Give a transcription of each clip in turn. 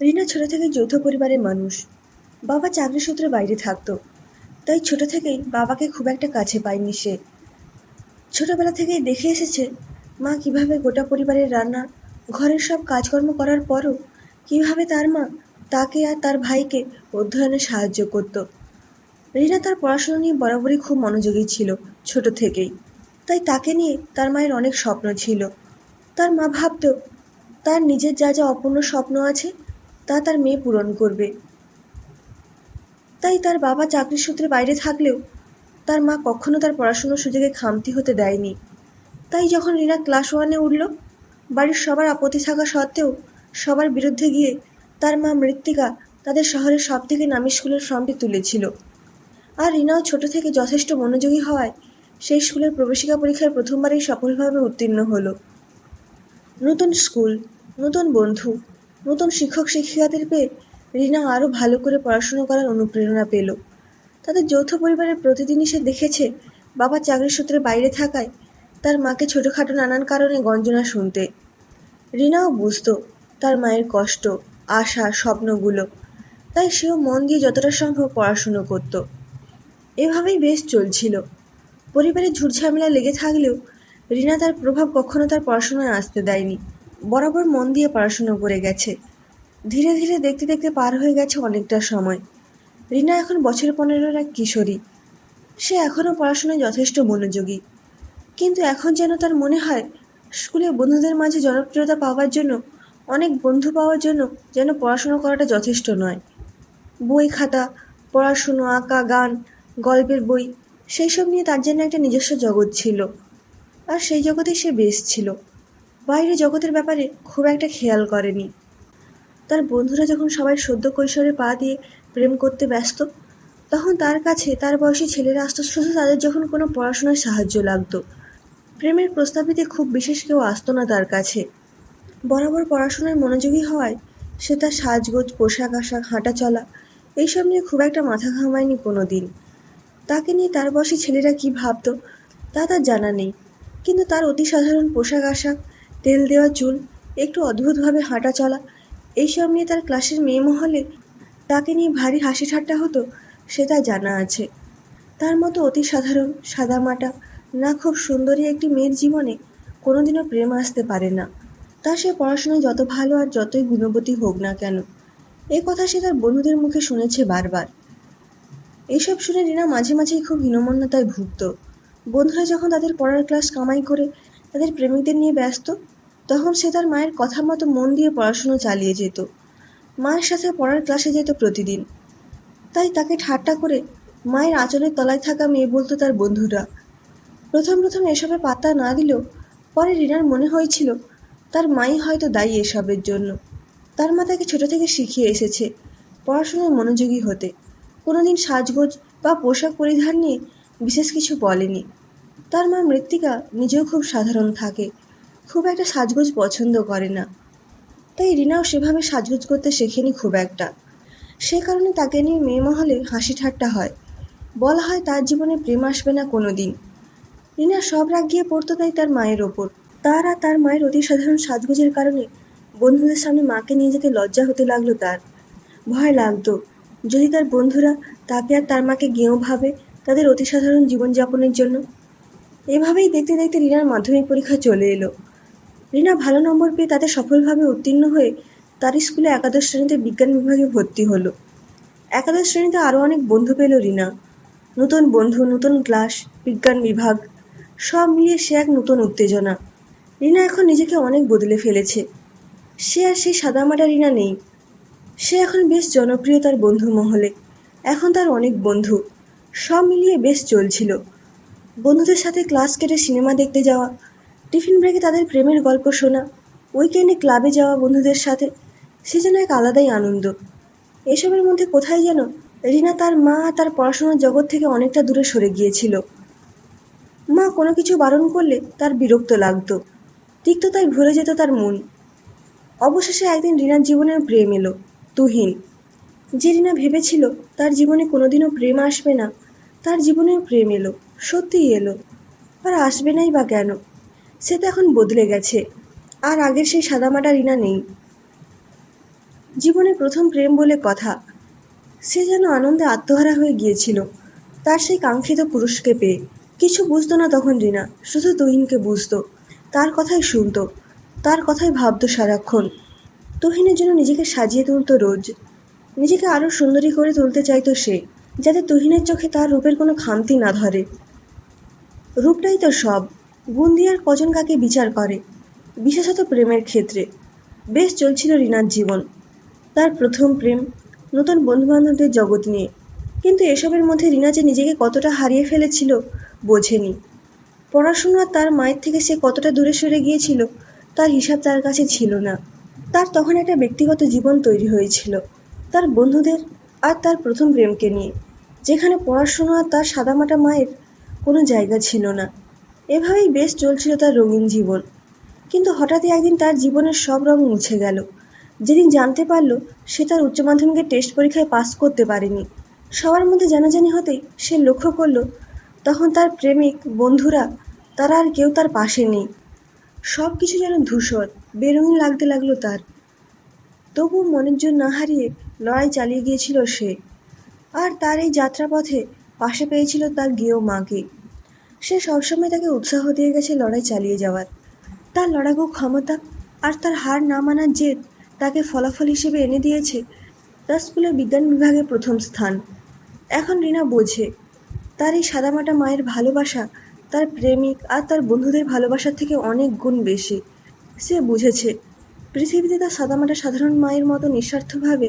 রিনা ছোট থেকে যৌথ পরিবারের মানুষ। বাবা চাকরি সূত্রে বাইরে থাকতো। তাই ছোট থেকেই বাবাকে খুব একটা কাছে পায়নি সে। ছোটবেলা থেকেই দেখে এসেছে, মা কীভাবে গোটা পরিবারের রান্না, ঘরের সব কাজকর্ম করার পরও কীভাবে তার মা তাকে আর তার ভাইকে অধ্যয়নে সাহায্য করত। রিনা তার পড়াশোনা নিয়ে বরাবরই খুব মনোযোগী ছিল ছোট থেকেই। তাই তাকে নিয়ে তার মায়ের অনেক স্বপ্ন ছিল। তার মা ভাবত, তার নিজের যা যা অপূর্ণ স্বপ্ন আছে তা তার মেয়ে পূরণ করবে। তাই তার বাবা চাকরির সূত্রে বাইরে থাকলেও তার মা কখনো তার পড়াশুনোর সুযোগে খামতি হতে দেয়নি। তাই যখন রিনা ক্লাস ওয়ানে উঠল, বাড়ির সবার আপত্তি থাকা সত্ত্বেও সবার বিরুদ্ধে গিয়ে তার মা মৃত্তিকা তাদের শহরের সব থেকে নামি স্কুলের ফর্মটি তুলেছিল। আর রিনাও ছোট থেকে যথেষ্ট মনোযোগী হওয়ায় সেই স্কুলের প্রবেশিকা পরীক্ষায় প্রথমবারেই সফলভাবে উত্তীর্ণ হলো। নতুন স্কুল, নতুন বন্ধু নতুন শিক্ষক শিক্ষিকাদের পেয়ে রিনা আরও ভালো করে পড়াশুনো করার অনুপ্রেরণা পেল। তাদের যৌথ পরিবারের প্রতিদিনই সে দেখেছে বাবা চাকরির সূত্রে বাইরে থাকায় তার মাকে ছোটোখাটো নানান কারণে গঞ্জনা শুনতে। রিনাও বুঝতো তার মায়ের কষ্ট, আশা, স্বপ্নগুলো, তাই সেও মন দিয়ে যতটা সম্ভব পড়াশুনো করত। এভাবেই বেশ চলছিল। পরিবারের ঝুটঝামেলা লেগে থাকলেও রিনা তার প্রভাব কখনো তার পড়াশোনায় আসতে দেয়নি। বরাবর মন দিয়ে পড়াশুনো করে গেছে। ধীরে ধীরে দেখতে দেখতে পার হয়ে গেছে অনেকটা সময়। রিনা এখন বছর পনেরোর এক কিশোরী। সে এখনও পড়াশোনায় যথেষ্ট মনোযোগী। কিন্তু এখন যেন তার মনে হয়, স্কুলে বন্ধুদের মাঝে জনপ্রিয়তা পাওয়ার জন্য, অনেক বন্ধু পাওয়ার জন্য যেন পড়াশুনো করাটা যথেষ্ট নয়। বই খাতা, পড়াশুনো, আঁকা, গান, গল্পের বই সেই সব নিয়ে তার জন্য একটা নিজস্ব জগৎ ছিল। আর সেই জগতে সে বেশ ছিল। বাইরে জগতের ব্যাপারে খুব একটা খেয়াল করেনি। তার বন্ধুরা যখন সবাই সদ্য কৈশোরে পা দিয়ে প্রেম করতে ব্যস্ত, তখন তার কাছে তার বয়সী ছেলেরা আসতো শুধু তাদের যখন কোনো পড়াশোনার সাহায্য লাগতো। প্রেমের প্রস্তাব দিতে খুব বিশেষ কেউ আসতো না তার কাছে। বরাবর পড়াশোনায় মনোযোগী হওয়ায় সে তার সাজগোজ, পোশাক আশাক হাঁটা চলা এইসব নিয়ে খুব একটা মাথা ঘামায়নি কোনো দিন তাকে নিয়ে তার বয়সী ছেলেরা কি ভাবতো তা তার জানা নেই। কিন্তু তার অতি সাধারণ পোশাক আশাক তেল দেওয়া চুল, একটু অদ্ভুতভাবে হাঁটা চলা, এইসব নিয়ে তার ক্লাসের মেয়ে মহলে তাকে নিয়ে ভারী হাসি ঠাট্টা হতো, সে তা জানা আছে। তার মতো অতি সাধারণ সাদামাটা না খুব সুন্দরী একটি মেয়ের জীবনে কোনোদিনও প্রেম আসতে পারে না। তা সে পড়াশোনায় যত ভালো আর যতই গুণবতী হোক না কেন, এ কথা সে তার বন্ধুদের মুখে শুনেছে বারবার। এইসব শুনে রিনা মাঝে মাঝেই খুব হীনমন্যতায় ভুগত। বন্ধুরা যখন তাদের পড়ার ক্লাস কামাই করে তাদের প্রেমিকদের নিয়ে ব্যস্ত, তখন সে তার মায়ের কথা মতো মন দিয়ে পড়াশুনো চালিয়ে যেত। মায়ের সাথে পড়ার ক্লাসে যেত প্রতিদিন। তাই তাকে ঠাট্টা করে মায়ের আঁচলের তলায় থাকা মেয়ে বলতো তার বন্ধুরা। প্রথম প্রথম এসবে পাত্তা না দিলেও পরে রিনার মনে হয়েছিল, তার মাই হয়তো দায়ী এসবের জন্য। তার মা তাকে ছোটো থেকে শিখিয়ে এসেছে পড়াশোনায় মনোযোগী হতে। কোনোদিন সাজগোজ বা পোশাক পরিধান নিয়ে বিশেষ কিছু বলেনি। তার মা মৃত্তিকা নিজেও খুব সাধারণ থাকে। খুব একটা সাজগোজ পছন্দ করে না। তাই রিনাও সেভাবে সাজগোজ করতে শেখেনি খুব একটা। সে কারণে তাকে নিয়ে মেয়ে মহলে হাসি ঠাট্টা হয়। বলা হয় তার জীবনে প্রেম আসবে না কোনো দিন রিনা সব রাগ গিয়ে পড়তো তাই তার মায়ের ওপর। তার আর তার মায়ের অতি সাধারণ সাজগোজের কারণে বন্ধুদের সামনে মাকে নিয়ে যেতে লজ্জা হতে লাগল তার। ভয় লাগতো। যদি তার বন্ধুরা তাকে আর তার মাকে গেঁয়ো ভাবে তাদের অতি সাধারণ জীবনযাপনের জন্য এভাবেই দেখতে দেখতে রিনার মাধ্যমিক পরীক্ষা চলে এলো। রিনা ভালো নম্বর পেয়ে তাতে সফলভাবে উত্তীর্ণ হয়ে তার স্কুলে একাদশ শ্রেণীতে বিজ্ঞান বিভাগে ভর্তি হলো। একাদশ শ্রেণীতে আরও অনেক বন্ধু পেল রিনা। নতুন বন্ধু, নতুন ক্লাস, বিজ্ঞান বিভাগ, সব মিলিয়ে সে এক নতুন উত্তেজনা। রিনা এখন নিজেকে অনেক বদলে ফেলেছে। সে আর সেই সাদামাটা রিনা নেই। সে এখন বেশ জনপ্রিয় তার বন্ধু মহলে। এখন তার অনেক বন্ধু, সব মিলিয়ে বেশ চলছিল। বন্ধুদের সাথে ক্লাস কেটে সিনেমা দেখতে যাওয়া, টিফিন ব্রেকে তাদের প্রেমের গল্প শোনা উইকেন্ডে ক্লাবে যাওয়া বন্ধুদের সাথে, সে যেন এক আলাদাই আনন্দ। এসবের মধ্যে কোথায় যেন রিনা তার মা তার পড়াশোনার জগৎ থেকে অনেকটা দূরে সরে গিয়েছিল। মা কোনো কিছু বারণ করলে তার বিরক্ত লাগতো, তিক্ততায় ভরে যেত তার মন। অবশেষে একদিন রিনার জীবনে প্রেম এলো, তুহিন। যে রিনা ভেবেছিল তার জীবনে কোনোদিনও প্রেম আসবে না তার জীবনেও প্রেম এলো, সত্যিই এলো। আর আসবে নাই বা কেন? সে তো এখন বদলে গেছে। আর আগের সেই সাদামাটা রিনা নেই। জীবনে প্রথম প্রেম বলে কথা। সে যেন আনন্দে আত্মহারা হয়ে গিয়েছিল। তার সেই কাঙ্ক্ষিত পুরুষকে পেয়ে। কিছু বুঝতো না তখন রিনা, শুধু তুহিনকে বুঝতো। তার কথাই শুনতো। তার কথাই ভাবত সারাক্ষণ। তুহিনের জন্য নিজেকে সাজিয়ে তুলতো রোজ। নিজেকে আরও সুন্দরী করে তুলতে চাইতো সে। যাতে তুহিনের চোখে তার রূপের কোনো খামতি না ধরে। রূপটাই তো সব। গুণ আর কজন কাকে বিচার করে? বিশেষত প্রেমের ক্ষেত্রে। বেশ চলছিল রিনার জীবন। তার প্রথম প্রেম, নতুন বন্ধুবান্ধবদের জগৎ নিয়ে। কিন্তু এসবের মধ্যে রিনা যে নিজেকে কতটা হারিয়ে ফেলেছিল, বোঝেনি। পড়াশোনা তার মায়ের থেকে সে কতটা দূরে সরে গিয়েছিল, তার হিসাব তার কাছে ছিল না। তার তখন একটা ব্যক্তিগত জীবন তৈরি হয়েছিল, তার বন্ধুদের আর তার প্রথম প্রেমকে নিয়ে। যেখানে পড়াশোনা তার সাদামাটা মায়ের কোনো জায়গা ছিল না। এভাবেই বেশ চলছিল তার রঙিন জীবন। কিন্তু হঠাৎই একদিন তার জীবনের সব রং মুছে গেল। যেদিন জানতে পারল সে তার উচ্চ মাধ্যমিকের টেস্ট পরীক্ষায় পাস করতে পারেনি। সবার মধ্যে জানাজানি হতেই সে লক্ষ্য করল, তখন তার প্রেমিক বন্ধুরা, তারা আর কেউ তার পাশে নেই। সব কিছু যেন ধূসর, বেরঙিন লাগতে লাগল তার। তবু মনের জন্য না হারিয়ে লড়াই চালিয়ে গিয়েছিল সে। আর তার এই যাত্রাপথে পাশে পেয়েছিল তার গেয় মাকে। সে সবসময় তাকে উৎসাহ দিয়ে গেছে লড়াই চালিয়ে যাওয়ার। তার লড়াকু ক্ষমতা আর তার হার না মানার জেদ তাকে ফলাফল হিসেবে এনে দিয়েছে তার স্কুলের বিজ্ঞান বিভাগে প্রথম স্থান। এখন রিনা বোঝে, তার এই সাদামাটা মায়ের ভালোবাসা, তার প্রেমিক আর তার বন্ধুদের ভালোবাসার থেকে অনেক গুণ বেশি। সে বুঝেছে, পৃথিবীতে তার সাদামাটা সাধারণ মায়ের মতো নিঃস্বার্থভাবে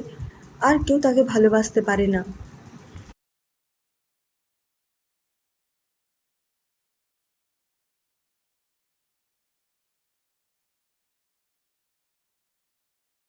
আর কেউ তাকে ভালোবাসতে পারে না।